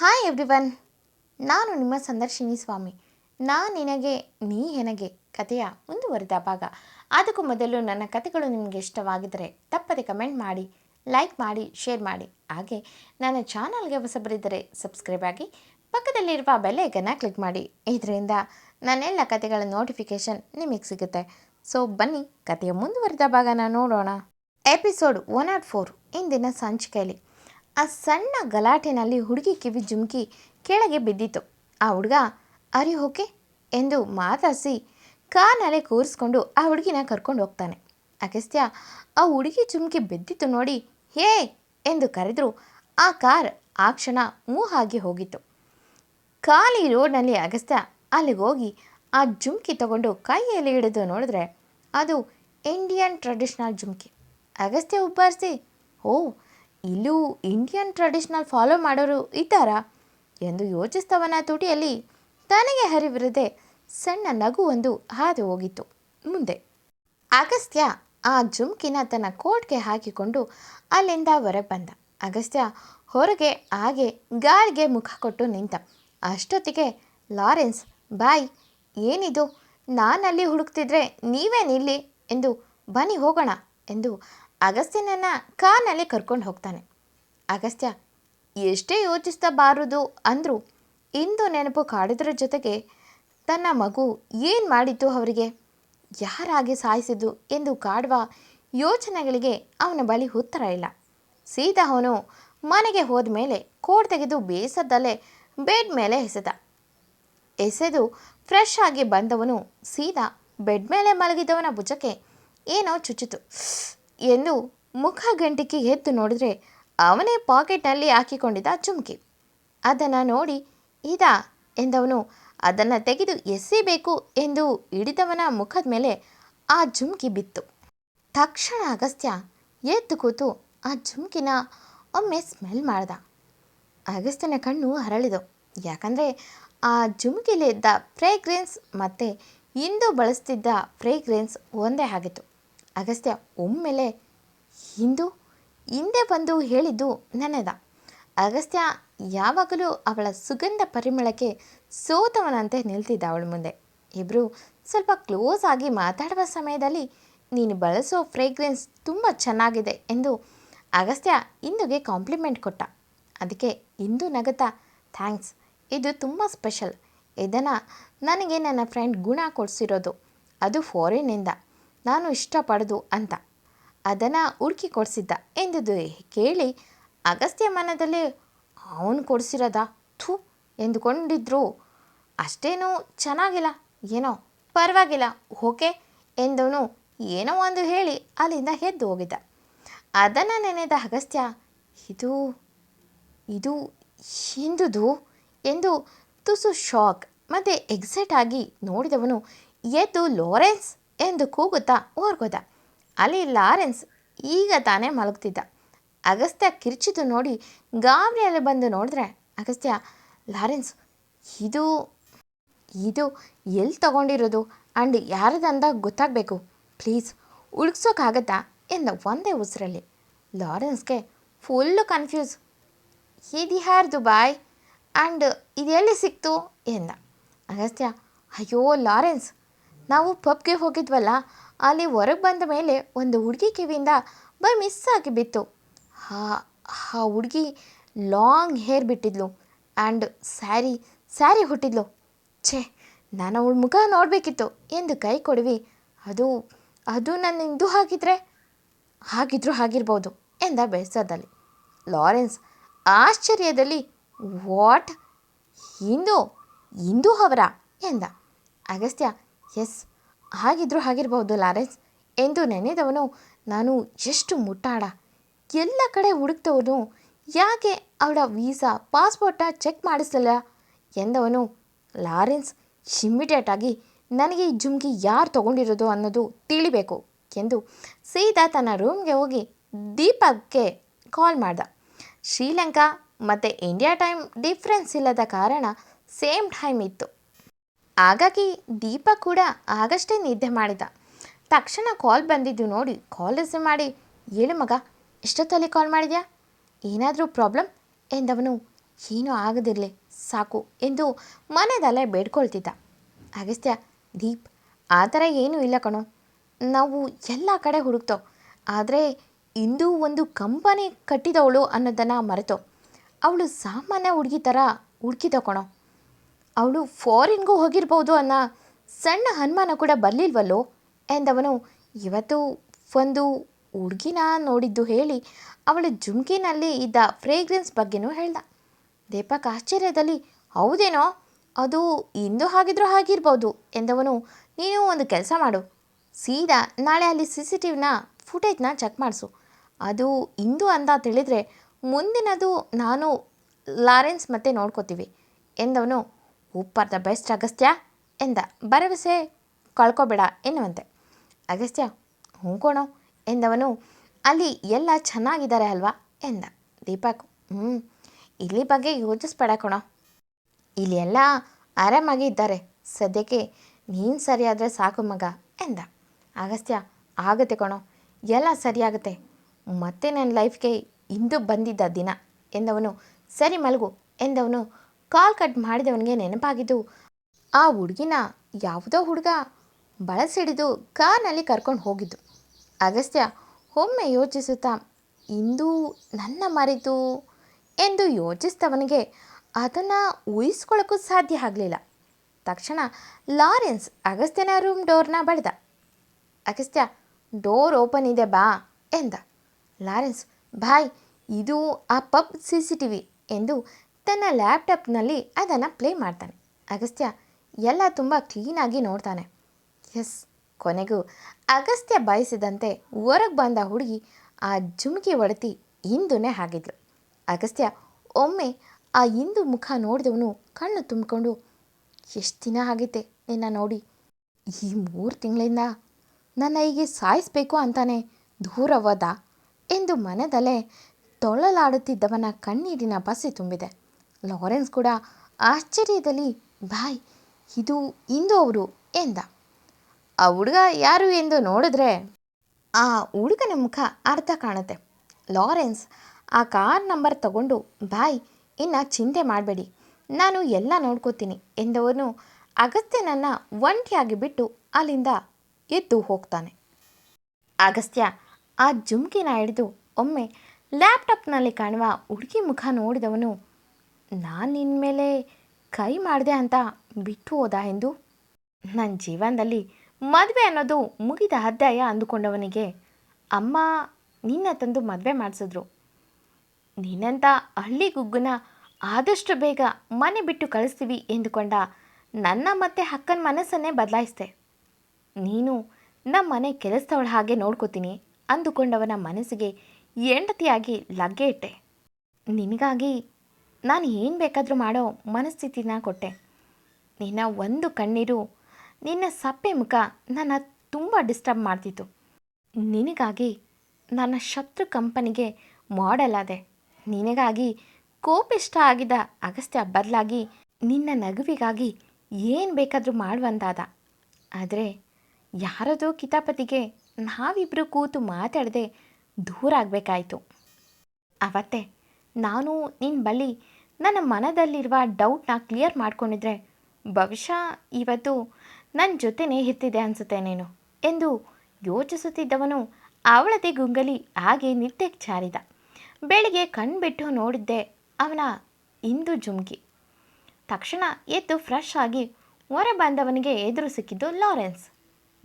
Hi everyone ನಾನು ನಿಮ್ಮ ಸಂದರ್ಶಿನಿ ಸ್ವಾಮಿ. ನಾ ನಿನಗೆ, ನೀ ಹೆನಗೆ ಕಥೆಯ ಮುಂದುವರಿದ ಭಾಗ. ಅದಕ್ಕೂ ಮೊದಲು ನನ್ನ ಕಥೆಗಳು ನಿಮಗೆ ಇಷ್ಟವಾಗಿದ್ದರೆ ತಪ್ಪದೆ ಕಮೆಂಟ್ ಮಾಡಿ, ಲೈಕ್ ಮಾಡಿ, ಶೇರ್ ಮಾಡಿ. ಹಾಗೆ ನನ್ನ ಚಾನಲ್ಗೆ ಹೊಸಬರಿದ್ದರೆ ಸಬ್ಸ್ಕ್ರೈಬ್ ಆಗಿ ಪಕ್ಕದಲ್ಲಿರುವ ಬೆಲ್ಲೈಕನ್ನ ಕ್ಲಿಕ್ ಮಾಡಿ. ಇದರಿಂದ ನನ್ನೆಲ್ಲ ಕಥೆಗಳ ನೋಟಿಫಿಕೇಷನ್ ನಿಮಗೆ ಸಿಗುತ್ತೆ. ಸೊ ಬನ್ನಿ, ಕಥೆಯ ಮುಂದುವರೆದ ಭಾಗನ ನೋಡೋಣ. ಎಪಿಸೋಡ್ ಒನ್ ಆಟ್ ಫೋರ್, ಇಂದಿನ ಸಂಚಿಕೆಯಲ್ಲಿ. ಆ ಸಣ್ಣ ಗಲಾಟೆನಲ್ಲಿ ಹುಡುಗಿ ಕಿವಿ ಜುಮ್ಕಿ ಕೆಳಗೆ ಬಿದ್ದಿತ್ತು. ಆ ಹುಡುಗ, ಅರಿ ಓಕೆ ಎಂದು ಮಾತಾಡಿಸಿ ಕಾರ್ನಲ್ಲೇ ಕೂರಿಸ್ಕೊಂಡು ಆ ಹುಡುಗಿನ ಕರ್ಕೊಂಡು ಹೋಗ್ತಾನೆ. ಅಗಸ್ತ್ಯ ಆ ಹುಡುಗಿ ಜುಮ್ಕಿ ಬಿದ್ದಿತ್ತು ನೋಡಿ, ಹೇ, ಎಂದು ಕರೆದ್ರು. ಆ ಕಾರ್ ಆ ಕ್ಷಣ ಮೂಹಾಗಿ ಹೋಗಿತ್ತು. ಖಾಲಿ ರೋಡ್ನಲ್ಲಿ ಅಗಸ್ತ್ಯ ಅಲ್ಲಿಗೆ ಹೋಗಿ ಆ ಜುಮ್ಕಿ ತಗೊಂಡು ಕೈಯಲ್ಲಿ ಹಿಡಿದು ನೋಡಿದ್ರೆ ಅದು ಇಂಡಿಯನ್ ಟ್ರೆಡಿಷ್ನಲ್ ಜುಮ್ಕಿ. ಅಗಸ್ತ್ಯ ಉಬ್ಬಾರಿಸಿ ಓ ಇಲ್ಲೂ ಇಂಡಿಯನ್ ಟ್ರೆಡಿಷ್ನಲ್ ಫಾಲೋ ಮಾಡೋರು ಇದ್ದಾರಾ ಎಂದು ಯೋಚಿಸ್ತವನ ತುಟಿಯಲ್ಲಿ ತನಗೆ ಹರಿವಿರದೆ ಸಣ್ಣ ನಗು ಒಂದು ಹಾದು ಹೋಗಿತ್ತು. ಮುಂದೆ ಅಗಸ್ತ್ಯ ಆ ಜುಮ್ಕಿನ ತನ್ನ ಕೋಟ್ಗೆ ಹಾಕಿಕೊಂಡು ಅಲ್ಲಿಂದ ಹೊರಗೆ ಬಂದ. ಅಗಸ್ತ್ಯ ಹೊರಗೆ ಹಾಗೆ ಗಾಳಿಗೆ ಮುಖ ಕೊಟ್ಟು ನಿಂತ. ಅಷ್ಟೊತ್ತಿಗೆ ಲಾರೆನ್ಸ್, ಬಾಯ್, ಏನಿದು? ನಾನಲ್ಲಿ ಹುಡುಕ್ತಿದ್ರೆ ನೀವೇನಿಲ್ಲಿ? ಎಂದು ಬನ್ನಿ ಹೋಗೋಣ ಎಂದು ಅಗಸ್ತ್ಯನನ್ನು ಕಾರ್ನಲ್ಲಿ ಕರ್ಕೊಂಡು ಹೋಗ್ತಾನೆ. ಅಗಸ್ತ್ಯ, ಎಷ್ಟೇ ಯೋಚಿಸ್ತಾ ಬಾರದು ಅಂದರೂ, ಇಂದು ನೆನಪು ಕಾಡಿದ್ರ ಜೊತೆಗೆ ತನ್ನ ಮಗು ಏನು ಮಾಡಿತ್ತು ಅವರಿಗೆ? ಯಾರಾಗಿ ಸಾಯಿಸಿದ್ದು? ಎಂದು ಕಾಡುವ ಯೋಚನೆಗಳಿಗೆ ಅವನ ಬಳಿ ಉತ್ತರ ಇಲ್ಲ. ಸೀದಾ ಅವನು ಮನೆಗೆ ಹೋದ ಮೇಲೆ ಕೋಡ್ ತೆಗೆದು ಬೇಸದಲ್ಲೇ ಬೆಡ್ ಮೇಲೆ ಎಸೆದ. ಎಸೆದು ಫ್ರೆಶ್ ಆಗಿ ಬಂದವನು ಸೀದಾ ಬೆಡ್ ಮೇಲೆ ಮಲಗಿದವನ ಭುಜಕ್ಕೆ ಏನೋ ಚುಚ್ಚಿತು. ಎಂದು ಮುಖ ಗಂಟಿಕೆ ಎದ್ದು ನೋಡಿದ್ರೆ ಅವನೇ ಪಾಕೆಟ್ನಲ್ಲಿ ಹಾಕಿಕೊಂಡಿದ್ದ ಚುಮ್ಕಿ. ಅದನ್ನು ನೋಡಿ, ಇದ? ಎಂದವನು. ಅದನ್ನು ತೆಗೆದು ಎಸೆಬೇಕು ಎಂದು ಹಿಡಿದವನ ಮುಖದ ಮೇಲೆ ಆ ಜುಮ್ಕಿ ಬಿತ್ತು. ತಕ್ಷಣ ಅಗಸ್ತ್ಯ ಎದ್ದು ಕೂತು ಆ ಜುಮ್ಕಿನ ಒಮ್ಮೆ ಸ್ಮೆಲ್ ಮಾಡ್ದ. ಅಗಸ್ತ್ಯನ ಕಣ್ಣು ಹರಳಿದು. ಯಾಕಂದರೆ ಆ ಜುಮ್ಕಿಲಿದ್ದ ಫ್ರೇಗ್ರೆನ್ಸ್ ಮತ್ತು ಇಂದು ಬಳಸ್ತಿದ್ದ ಫ್ರೇಗ್ರೆನ್ಸ್ ಒಂದೇ ಆಗಿತ್ತು. ಅಗಸ್ತ್ಯ ಒಮ್ಮೆಲೆ ಹಿಂದು ಹಿಂದೆ ಬಂದು ಹೇಳಿದ್ದು ನನ್ನದ. ಅಗಸ್ತ್ಯ ಯಾವಾಗಲೂ ಅವಳ ಸುಗಂಧ ಪರಿಮಳಕ್ಕೆ ಸೋತವನಂತೆ ನಿಲ್ತಿದ್ದ ಅವಳ ಮುಂದೆ. ಇಬ್ಬರು ಸ್ವಲ್ಪ ಕ್ಲೋಸ್ ಆಗಿ ಮಾತಾಡುವ ಸಮಯದಲ್ಲಿ, ನೀನು ಬಳಸೋ ಫ್ರೇಗ್ರೆನ್ಸ್ ತುಂಬ ಚೆನ್ನಾಗಿದೆ ಎಂದು ಅಗಸ್ತ್ಯ ಇಂದುಗೆ ಕಾಂಪ್ಲಿಮೆಂಟ್ ಕೊಟ್ಟ. ಅದಕ್ಕೆ ಇಂದು ನಗತಾ ಥ್ಯಾಂಕ್ಸ್. ಇದು ತುಂಬ ಸ್ಪೆಷಲ್. ಇದನ್ನು ನನಗೆ ನನ್ನ ಫ್ರೆಂಡ್ ಗುಣ ಕೊಡಿಸಿರೋದು. ಅದು ಫಾರಿನ್ನಿಂದ. ನಾನು ಇಷ್ಟಪಡೋದು ಅಂತ. ಅದನ್ನು ಹುಡುಕಿ ಕೊಡಿಸಿದ್ದ ಎಂದುದು ಕೇಳಿ ಅಗಸ್ತ್ಯ ಮನದಲ್ಲಿ, ಅವನು ಕೊಡಿಸಿರೋದಾ? ಥೂ, ಎಂದುಕೊಂಡಿದ್ರು. ಅಷ್ಟೇನೂ ಚೆನ್ನಾಗಿಲ್ಲ, ಏನೋ ಪರವಾಗಿಲ್ಲ, ಓಕೆ, ಎಂದವನು ಏನೋ ಒಂದು ಹೇಳಿ ಅಲ್ಲಿಂದ ಎದ್ದು ಹೋಗಿದ್ದ. ಅದನ್ನು ನೆನೆದ ಅಗಸ್ತ್ಯ, ಇದು ಇದು ಹಿಂದುದು ಎಂದು ತುಸು ಶಾಕ್, ಮತ್ತು ಎಕ್ಸೈಟ್ ಆಗಿ ನೋಡಿದವನು ಎದ್ದು ಲಾರೆನ್ಸ್ ಎಂದು ಕೂಗುತ್ತಾ ಓರ್ಗೋದ. ಅಲ್ಲಿ ಲಾರೆನ್ಸ್ ಈಗ ತಾನೇ ಮಲಗ್ತಿದ್ದ ಅಗಸ್ತ್ಯ ಕಿರ್ಚಿದು ನೋಡಿ ಗಾಬರಿಯಲ್ಲಿ ಬಂದು ನೋಡಿದ್ರೆ, ಅಗಸ್ತ್ಯ, ಲಾರೆನ್ಸ್, ಇದು ಇದು ಎಲ್ಲಿ ತಗೊಂಡಿರೋದು? ಆ್ಯಂಡ್ ಯಾರದಂದ ಗೊತ್ತಾಗಬೇಕು? ಪ್ಲೀಸ್ ಹುಡುಕ್ಸೋಕ್ಕಾಗತ್ತಾ ಎಂದ ಒಂದೇ ಉಸಿರಲ್ಲಿ. ಲಾರೆನ್ಸ್ಗೆ ಫುಲ್ಲು ಕನ್ಫ್ಯೂಸ್. ಇದು ಯಾರ್ದು ಬಾಯ್? ಆ್ಯಂಡ್ ಇದೆಲ್ಲಿ ಸಿಕ್ತು? ಎಂದ. ಅಗಸ್ತ್ಯ, ಅಯ್ಯೋ, ಲಾರೆನ್ಸ್ ನಾವು ಪಬ್ಗೆ ಹೋಗಿದ್ವಲ್ಲ, ಅಲ್ಲಿ ಹೊರಗೆ ಬಂದ ಮೇಲೆ ಒಂದು ಹುಡುಗಿ ಕಿವಿಯಿಂದ ಬೈ ಮಿಸ್ ಆಗಿ ಬಿತ್ತು. ಹಾ, ಆ ಹುಡುಗಿ ಲಾಂಗ್ ಹೇರ್ ಬಿಟ್ಟಿದ್ಲು ಆ್ಯಂಡ್ ಸ್ಯಾರಿ ಸ್ಯಾರಿ ಹುಟ್ಟಿದ್ಲು. ಛೇ, ನಾನು ಅವಳ ಮುಖ ನೋಡಬೇಕಿತ್ತು ಎಂದು ಕೈ ಕೊಡವಿ. ಅದು ಅದು ನನ್ನ ಇಂದು ಹಾಗಿದ್ರೆ, ಹಾಗಿದ್ರೂ ಆಗಿರ್ಬೋದು ಎಂದ ಬೇಸರದಲ್ಲಿ ಲಾರೆನ್ಸ್, ಆಶ್ಚರ್ಯದಲ್ಲಿ, ವಾಟ್? ಹಿಂದೂ ಇಂದು ಅವರ ಎಂದ. ಅಗಸ್ತ್ಯ ಎಸ್ ಹಾಗಿದ್ರೂ ಆಗಿರ್ಬೋದು ಲಾರೆನ್ಸ್. ಎಂದು ನೆನೆದವನು, ನಾನು ಎಷ್ಟು ಮುಟ್ಟಾಡ ಎಲ್ಲ ಕಡೆ ಹುಡುಕ್ತವನು ಯಾಕೆ ಅವಳ ವೀಸಾ ಪಾಸ್ಪೋರ್ಟ ಚೆಕ್ ಮಾಡಿಸಲಿಲ್ಲ? ಎಂದವನು, ಲಾರೆನ್ಸ್ ಇಮ್ಮಿಡಿಯೇಟಾಗಿ ನನಗೆ ಈ ಜುಮ್ಕಿ ಯಾರು ತಗೊಂಡಿರೋದು ಅನ್ನೋದು ತಿಳಿಬೇಕು, ಎಂದು ಸೀದಾ ತನ್ನ ರೂಮ್ಗೆ ಹೋಗಿ ದೀಪಕ್ಕೆ ಕಾಲ್ ಮಾಡ್ದ. ಶ್ರೀಲಂಕಾ ಮತ್ತು ಇಂಡಿಯಾ ಟೈಮ್ ಡಿಫ್ರೆನ್ಸ್ ಇಲ್ಲದ ಕಾರಣ ಸೇಮ್ ಟೈಮ್ ಇತ್ತು. ಹಾಗಾಗಿ ದೀಪ ಕೂಡ ಆಗಷ್ಟೇ ನಿದ್ದೆ ಮಾಡಿದ. ತಕ್ಷಣ ಕಾಲ್ ಬಂದಿದ್ದು ನೋಡಿ ಕಾಲ್ ರಿಸೀವ್ ಮಾಡಿ ಹೇಳು ಮಗ, ಎಷ್ಟೊತ್ತಲ್ಲಿ ಕಾಲ್ ಮಾಡಿದ್ಯಾ? ಏನಾದರೂ ಪ್ರಾಬ್ಲಮ್ ಎಂದವನು, ಏನೂ ಆಗದಿರಲಿ, ಸಾಕು, ಎಂದು ಮನೆದಲ್ಲೇ ಬೇಡ್ಕೊಳ್ತಿದ್ದ. ಅಗಸ್ತ್ಯ, ದೀಪ್, ಆ ಥರ ಏನೂ ಇಲ್ಲ ಕಣೋ. ನಾವು ಎಲ್ಲ ಕಡೆ ಹುಡುಕ್ತೋ, ಆದರೆ ಇಂದು ಒಂದು ಕಂಪನಿ ಕಟ್ಟಿದವಳು ಅನ್ನೋದನ್ನು ಮರೆತೋ. ಅವಳು ಸಾಮಾನ್ಯ ಹುಡುಗಿ ಥರ ಹುಡುಕಿದ ಕಣೋ. ಅವಳು ಫಾರಿನ್ಗೂ ಹೋಗಿರ್ಬೋದು ಅನ್ನೋ ಸಣ್ಣ ಅನುಮಾನ ಕೂಡ ಬರಲಿಲ್ವಲ್ಲೋ? ಎಂದವನು, ಇವತ್ತು ಒಂದು ಹುಡುಗಿನ ನೋಡಿದ್ದು ಹೇಳಿ ಅವಳ ಜುಮ್ಕಿನಲ್ಲಿ ಇದ್ದ ಫ್ರೇಗ್ರೆನ್ಸ್ ಬಗ್ಗೆನೂ ಹೇಳ್ದ. ದೀಪಕ್ ಆಶ್ಚರ್ಯದಲ್ಲಿ, ಹೌದೇನೋ? ಅದು ಇಂದು ಹಾಗಿದ್ರೂ ಹಾಗಿರ್ಬೋದು. ಎಂದವನು, ನೀನು ಒಂದು ಕೆಲಸ ಮಾಡು. ಸೀದಾ ನಾಳೆ ಅಲ್ಲಿ ಸಿ ಸಿ ಟಿವಿನ ಫುಟೇಜ್ನ ಚೆಕ್ ಮಾಡಿಸು. ಅದು ಇಂದು ಅಂತ ತಿಳಿದ್ರೆ ಮುಂದಿನದು ನಾನು ಲಾರೆನ್ಸ್ ಮತ್ತೆ ನೋಡ್ಕೋತೀವಿ. ಎಂದವನು ದ ಬೆಸ್ಟ್ ಅಗಸ್ತ್ಯ, ಎಂದ ಭರವಸೆ ಕಳ್ಕೊಬೇಡ ಎನ್ನುವಂತೆ. ಅಗಸ್ತ್ಯ, ಹ್ಞೂ ಕೋಣೋ, ಎಂದವನು, ಅಲ್ಲಿ ಎಲ್ಲ ಚೆನ್ನಾಗಿದ್ದಾರೆ ಅಲ್ವಾ, ಎಂದ ದೀಪಕ್. ಹ್ಞೂ ಇಲ್ಲಿ ಬಗ್ಗೆ ಯೋಚಿಸ್ಬೇಡ ಕಣೋ. ಇಲ್ಲಿ ಎಲ್ಲ ಆರಾಮಾಗಿ ಇದ್ದಾರೆ, ಸದ್ಯಕ್ಕೆ ನೀನು ಸರಿಯಾದರೆ ಸಾಕು ಮಗ, ಎಂದ. ಅಗಸ್ತ್ಯ, ಆಗುತ್ತೆ ಕಣೋ, ಎಲ್ಲ ಸರಿಯಾಗುತ್ತೆ ಮತ್ತೆ ನನ್ನ ಲೈಫ್ಗೆ ಇಂದು ಬಂದಿದ್ದ ದಿನ, ಎಂದವನು, ಸರಿ ಮಲಗು, ಎಂದವನು ಕಾಲ್ ಕಟ್ ಮಾಡಿದವನಿಗೆ ನೆನಪಾಗಿದ್ದು, ಆ ಹುಡುಗಿನ ಯಾವುದೋ ಹುಡುಗ ಬಳಸಿಡಿದು ಕಾರ್ನಲ್ಲಿ ಕರ್ಕೊಂಡು ಹೋಗಿದ್ದು. ಅಗಸ್ತ್ಯ ಒಮ್ಮೆ ಯೋಚಿಸುತ್ತಾ, ಇಂದು ನನ್ನ ಮರೆತು? ಎಂದು ಯೋಚಿಸಿದವನಿಗೆ, ಅದನ್ನು ಊಹಿಸ್ಕೊಳ್ಳೋಕ್ಕೂ ಸಾಧ್ಯ ಆಗಲಿಲ್ಲ. ತಕ್ಷಣ ಲಾರೆನ್ಸ್ ಅಗಸ್ತ್ಯನ ರೂಮ್ ಡೋರ್ನ ಬಡಿದ. ಅಗಸ್ತ್ಯ, ಡೋರ್ ಓಪನ್ ಇದೆ ಬಾ ಎಂದ. ಲಾರೆನ್ಸ್, ಬಾಯ್, ಇದು ಆ pub C C T V ಎಂದು ತನ್ನ ಲ್ಯಾಪ್ಟಾಪ್ನಲ್ಲಿ ಅದನ್ನು ಪ್ಲೇ ಮಾಡ್ತಾನೆ. ಅಗಸ್ತ್ಯ ಎಲ್ಲ ತುಂಬ ಕ್ಲೀನಾಗಿ ನೋಡ್ತಾನೆ. ಎಸ್, ಕೊನೆಗೂ ಅಗಸ್ತ್ಯ ಬಯಸಿದಂತೆ ಹೊರಗೆ ಬಂದ ಹುಡುಗಿ ಆ ಜುಮುಕಿ ಒಡತಿ ಇಂದುನೇ ಆಗಿದ್ಲು. ಅಗಸ್ತ್ಯ ಒಮ್ಮೆ ಆ ಇಂದು ಮುಖ ನೋಡಿದವನು ಕಣ್ಣು ತುಂಬಿಕೊಂಡು, ಎಷ್ಟು ದಿನ ಆಗಿತ್ತೆ ನಿನ್ನ ನೋಡಿ? ಈ ಮೂರು ತಿಂಗಳಿಂದ ನನ್ನ ಹೀಗೆ ಸಾಯಿಸಬೇಕು ಅಂತಾನೆ ದೂರ ಹೋದ ಎಂದು ಮನದಲ್ಲೇ ತೊಳಲಾಡುತ್ತಿದ್ದವನ ಕಣ್ಣೀರಿನ ಬಸಿ ತುಂಬಿದೆ. ಲಾರೆನ್ಸ್ ಕೂಡ ಆಶ್ಚರ್ಯದಲ್ಲಿ, ಬಾಯ್, ಇದು ಇಂದು ಅವರು ಎಂದ? ಆ ಹುಡುಗ ಯಾರು ಎಂದು ನೋಡಿದ್ರೆ ಆ ಹುಡುಗನ ಮುಖ ಅರ್ಥ ಕಾಣುತ್ತೆ. ಲಾರೆನ್ಸ್, ಆ ಕಾರ್ ನಂಬರ್ ತಗೊಂಡು ಬಾಯ್, ಇನ್ನು ಚಿಂತೆ ಮಾಡಬೇಡಿ. ನಾನು ಎಲ್ಲ ನೋಡ್ಕೋತೀನಿ ಎಂದವನು ಅಗಸ್ತ್ಯನನ್ನು ಒಂಟಿಯಾಗಿ ಬಿಟ್ಟು ಅಲ್ಲಿಂದ ಎದ್ದು ಹೋಗ್ತಾನೆ. ಅಗಸ್ತ್ಯ ಆ ಜುಮ್ಕಿನ ಹಿಡಿದು ಒಮ್ಮೆ ಲ್ಯಾಪ್ಟಾಪ್ನಲ್ಲಿ ಕಾಣುವ ಹುಡುಗಿ ಮುಖ ನೋಡಿದವನು ನಾನು ನಿನ್ನ ಮೇಲೆ ಕೈ ಮಾಡಿದೆ ಅಂತ ಬಿಟ್ಟು ಹೋದ ಎಂದು? ನನ್ನ ಜೀವನದಲ್ಲಿ ಮದುವೆ ಅನ್ನೋದು ಮುಗಿದ ಅಧ್ಯಾಯ ಅಂದುಕೊಂಡವನಿಗೆ, ಅಮ್ಮ, ನಿನ್ನ ತಂದು ಮದುವೆ ಮಾಡಿಸಿದ್ರು. ನಿನ್ನಂಥ ಹಳ್ಳಿ ಗುಗ್ಗುನ ಆದಷ್ಟು ಬೇಗ ಮನೆ ಬಿಟ್ಟು ಕಳಿಸ್ತೀವಿ ಎಂದುಕೊಂಡ ನನ್ನ ಮತ್ತೆ ಅಕ್ಕನ ಮನಸ್ಸನ್ನೇ ಬದಲಾಯಿಸಿದೆ. ನೀನು ನಮ್ಮ ಮನೆ ಕೆಲಸದವಳ ಹಾಗೆ ನೋಡ್ಕೋತೀನಿ ಅಂದುಕೊಂಡವನ ಮನಸ್ಸಿಗೆ ಹೆಂಡತಿಯಾಗಿ ಲಗ್ಗೆ ಇಟ್ಟೆ. ನಿನಗಾಗಿ ನಾನು ಏನು ಬೇಕಾದರೂ ಮಾಡೋ ಮನಸ್ಥಿತಿನ ಕೊಟ್ಟೆ. ನಿನ್ನ ಒಂದು ಕಣ್ಣೀರು, ನಿನ್ನ ಸಪ್ಪೆ ಮುಖ ನನ್ನ ತುಂಬ ಡಿಸ್ಟರ್ಬ್ ಮಾಡ್ತಿತ್ತು. ನಿನಗಾಗಿ ನನ್ನ ಶತ್ರು ಕಂಪನಿಗೆ ಮಾಡೆಲ್ ಆದೆ. ನಿನಗಾಗಿ ಕೋಪಿಷ್ಟ ಆಗಿದ್ದ ಅಗಸ್ತ್ಯ ಬದಲಾಗಿ ನಿನ್ನ ನಗುವಿಗಾಗಿ ಏನು ಬೇಕಾದರೂ ಮಾಡುವಂತಾದ. ಆದರೆ ಯಾರದೋ ಕಿತಾಪತಿಗೆ ನಾವಿಬ್ಬರು ಕೂತು ಮಾತಾಡದೆ ದೂರ ಆಗಬೇಕಾಯಿತು ಅವತ್ತೇ ನಾನು ನಿನ್ನ ಬಳಿ ನನ್ನ ಮನದಲ್ಲಿರುವ ಡೌಟ್ನ ಕ್ಲಿಯರ್ ಮಾಡ್ಕೊಂಡಿದ್ರೆ ಬಹುಶಃ ಇವತ್ತು ನನ್ನ ಜೊತೆನೇ ಇರ್ತಿದೆ ಅನಿಸುತ್ತೆ ನೀನು ಎಂದು ಯೋಚಿಸುತ್ತಿದ್ದವನು ಅವಳದೇ ಗುಂಗಲಿ ಹಾಗೆ ನಿತ್ಯಕ್ಕೆ ಚಾರಿದ ಬೆಳಿಗ್ಗೆ ಕಣ್ಬಿಟ್ಟು ನೋಡಿದ್ದೆ ಅವನ ಇಂದು ಜುಮ್ಕಿ. ತಕ್ಷಣ ಎದ್ದು ಫ್ರೆಶ್ ಆಗಿ ಹೊರ ಬಂದವನಿಗೆ ಎದುರು ಸಿಕ್ಕಿದ್ದು ಲಾರೆನ್ಸ್.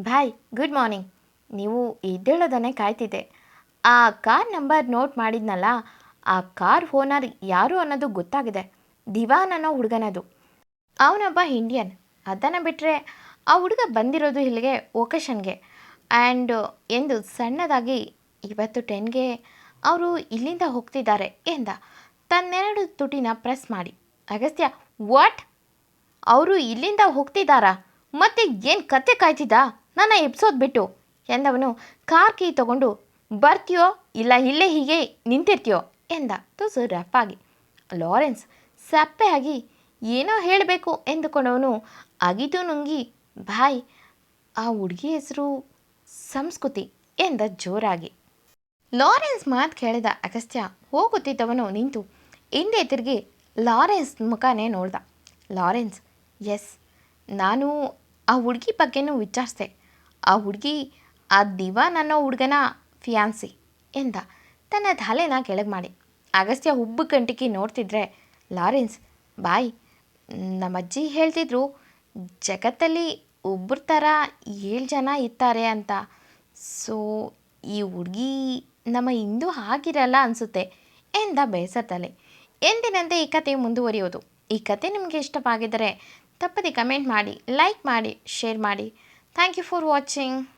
ಬಾಯ್ ಗುಡ್ ಮಾರ್ನಿಂಗ್ ನೀವು ಎದ್ದೇಳೋದನ್ನೇ ಕಾಯ್ತಿದ್ದೆ. ಆ ಕಾರ್ ನಂಬರ್ ನೋಟ್ ಮಾಡಿದ್ನಲ್ಲ ಆ ಕಾರ್ ಓನರ್ ಯಾರು ಅನ್ನೋದು ಗೊತ್ತಾಗಿದೆ. ದಿವಾನ್ ಅನ್ನೋ ಹುಡುಗನದು. ಅವನೊಬ್ಬ ಇಂಡಿಯನ್. ಅದನ್ನು ಬಿಟ್ಟರೆ ಆ ಹುಡುಗ ಬಂದಿರೋದು ಇಲ್ಲಿಗೆ ಒಕೇಶನ್ಗೆ. ಆ್ಯಂಡ್ ಎಂದು ಸಣ್ಣದಾಗಿ ಇವತ್ತು ಟೆನ್ಗೆ ಅವರು ಇಲ್ಲಿಂದ ಹೋಗ್ತಿದ್ದಾರೆ ಎಂದ. ತನ್ನೆರಡು ತುಟಿನ ಪ್ರೆಸ್ ಮಾಡಿ. ಅಗಸ್ತ್ಯ, ವಾಟ್? ಅವರು ಇಲ್ಲಿಂದ ಹೋಗ್ತಿದ್ದಾರಾ? ಮತ್ತೆ ಏನು ಕತೆ ಕಾಯ್ತಿದ್ದ? ನನ್ನ ಎಬ್ಸೋದು ಬಿಟ್ಟು. ಎಂದವನು ಕಾರ್ ಕೀ ತಗೊಂಡು, ಬರ್ತೀಯೋ? ಇಲ್ಲ, ಇಲ್ಲೇ ಹೀಗೆ ನಿಂತಿರ್ತೀಯೋ? ಎಂದ ತುಸು ರಪ್ಪಾಗಿ ಲಾರೆನ್ಸ್, ಸಪ್ಪೆಯಾಗಿ ಏನೋ ಹೇಳಬೇಕು, ಎಂದುಕೊಂಡವನು ಅಗಿದು ನುಂಗಿ, ಬಾಯ್, ಆ ಹುಡುಗಿ ಹೆಸರು ಸಂಸ್ಕೃತಿ, ಎಂದ ಜೋರಾಗಿ. ಲಾರೆನ್ಸ್ ಮಾತು ಕೇಳಿದ ಅಗಸ್ತ್ಯ ಹೋಗುತ್ತಿದ್ದವನು ನಿಂತು ಹಿಂದೆ ತಿರುಗಿ ಲಾರೆನ್ಸ್ ಮುಖನೇ ನೋಡ್ದ. ಲಾರೆನ್ಸ್, ಎಸ್, ನಾನು ಆ ಹುಡುಗಿ ಬಗ್ಗೆನೂ ವಿಚಾರಿಸ್ದೆ. ಆ ಹುಡುಗಿ ಆ ದಿವಾನ್ ಅನ್ನೋ ಹುಡುಗನ ಫಿಯಾನ್ಸಿ, ಎಂದ ತನ್ನ ತಲೆನ ಕೆಳಗೆ ಮಾಡಿ ಅಗಸ್ತ್ಯ ಹುಬ್ಬು ಗಂಟಿಗೆ ನೋಡ್ತಿದ್ರೆ, ಲಾರೆನ್ಸ್, ಬಾಯ್. ನಮ್ಮ ಅಜ್ಜಿ ಹೇಳ್ತಿದ್ರು, ಜಗತ್ತಲ್ಲಿ ಒಬ್ಬರ ಥರ ಏಳು ಜನ ಇರ್ತಾರೆ ಅಂತ. ಸೊ, ಈ ಹುಡುಗಿ ನಮ್ಮ ಹಿಂದೂ ಆಗಿರಲ್ಲ ಅನಿಸುತ್ತೆ, ಎಂದ ಬೇಸತ್ತಲೆ ಎಂದಿನಂತೆ ಈ ಕತೆ ಮುಂದುವರಿಯೋದು. ಈ ಕತೆ ನಿಮಗೆ ಇಷ್ಟವಾಗಿದ್ದರೆ ತಪ್ಪದೆ ಕಮೆಂಟ್ ಮಾಡಿ, ಲೈಕ್ ಮಾಡಿ, ಶೇರ್ ಮಾಡಿ. Thank you for watching.